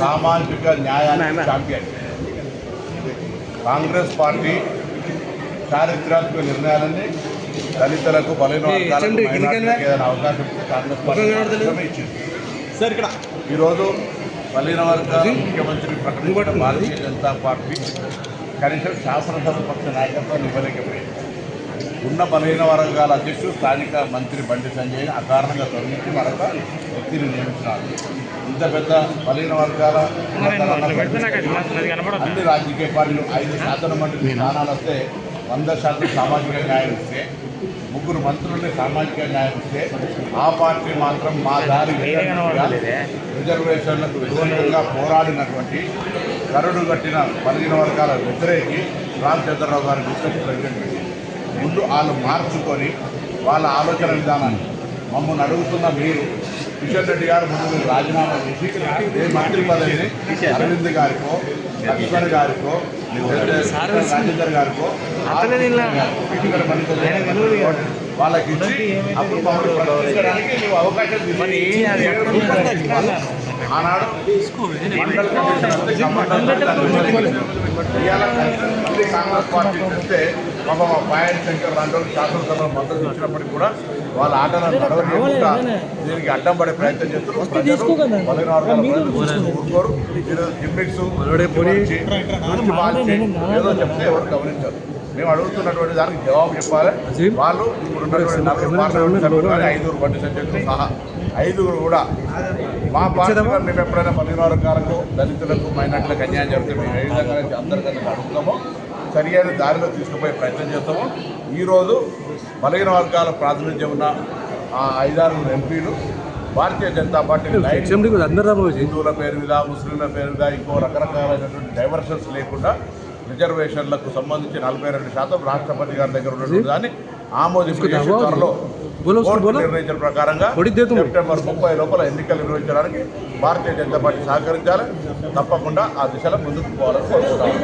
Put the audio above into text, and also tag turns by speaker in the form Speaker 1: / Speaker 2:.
Speaker 1: సామాజిక న్యాయానికి champion Congress party చారిత్రాత్మక నిర్ణయాలన్నీ దళితులకు బలైన ఏదైనా అవకాశం ఇస్తే కాంగ్రెస్ పార్టీ ఇచ్చింది.
Speaker 2: సార్ ఇక్కడ
Speaker 1: ఈరోజు బలైన వర్గాల ముఖ్యమంత్రి ప్రకటించిన భారతీయ జనతా పార్టీ కనీసం శాసనసభ పక్ష నాయకత్వాన్ని ఇవ్వలేకపోయింది. ఉన్న బలహీన వర్గాల అధ్యక్షుడు స్థానిక మంత్రి బండి సంజయ్ అకారణంగా తొలగించి మరొక వ్యక్తిని నియమించినారు. ఇంత పెద్ద బలహీన వర్గాల అన్ని రాజకీయ పార్టీలు ఐదు శాసన మండలి స్థానాలు వస్తే వంద శాతం సామాజిక న్యాయం ఇస్తే ముగ్గురు మంత్రుల్ని సామాజిక న్యాయం ఇస్తే ఆ పార్టీ మాత్రం మా దారి రిజర్వేషన్లకు వ్యతిరేకంగా పోరాడినటువంటి కరుడు కట్టిన బలహీన వర్గాల వ్యతిరేకి రామచంద్రరావు గారి డిస్ట్రిక్ట్ ప్రెసిడెంట్. ముందు వాళ్ళు మార్చుకొని వాళ్ళ ఆలోచన విధానాన్ని. మమ్మల్ని అడుగుతున్న మీరు కిషన్ రెడ్డి గారు ముందు మీరు రాజీనామా చేసి ఏ మంత్రి పదవిని అరవింద్ గారికో లక్ష్మణ్ గారికో రాజేందర్ గారికో వాళ్ళకి ఇచ్చి అప్పుడు మమ్మల్ని నువ్వు అవకాశం ఆనాడు మండల కమిషన్ ఇవాళ మళ్ళీ కాంగ్రెస్ పార్టీ చేస్తే పాప మా పాయన్ శంకర్ లాంటి వాళ్ళు శాసనసభ మద్దతు ఇచ్చినప్పటికీ కూడా వాళ్ళ ఆటలను నడవకుండా దీనికి అడ్డం పడే ప్రయత్నం చేస్తున్నారు బలహీన వర్గాల ఊరుకోరు ఈరోజు జిమ్మిక్స్ ఏదో చెప్తే ఎవరు గమనించారు. మేము అడుగుతున్నటువంటి దానికి జవాబు చెప్పాలి. వాళ్ళు ఇప్పుడు ఉన్నటువంటి నలుగురు పార్లమెంట్ సభ్యులు కానీ ఐదుగురు బండి సంజయ్తో సహా ఐదుగురు కూడా మా పార్టీలో మేము ఎప్పుడైనా పదిహేను వర్గాలకు దళితులకు మైనార్టీలకు అన్యాయం జరిగితే మేము ఏ విధంగా అందరికన్నా అడుగుతామో సరి అయిన దారిలో తీసుకుపోయే ప్రయత్నం చేస్తాము. ఈరోజు బలహీన వర్గాల ప్రాతినిధ్యం ఉన్న ఆ ఐదారు ఎంపీలు భారతీయ జనతా పార్టీ హిందువుల పేరు మీద ముస్లింల పేరు మీద ఇంకో రకరకాలైనటువంటి డైవర్షన్స్ లేకుండా రిజర్వేషన్లకు సంబంధించి నలభై రెండు శాతం రాష్ట్రపతి గారి దగ్గర ఉన్నటువంటి దాన్ని ఆమోదింపు చేసి త్వరలో కోర్టు నిర్ణయించిన ప్రకారంగా సెప్టెంబర్ ముప్పై లోపల ఎన్నికలు నిర్వహించడానికి భారతీయ జనతా పార్టీ సహకరించాలి. తప్పకుండా ఆ దిశలో ముందుకు పోవాలని కోరుకుంటాము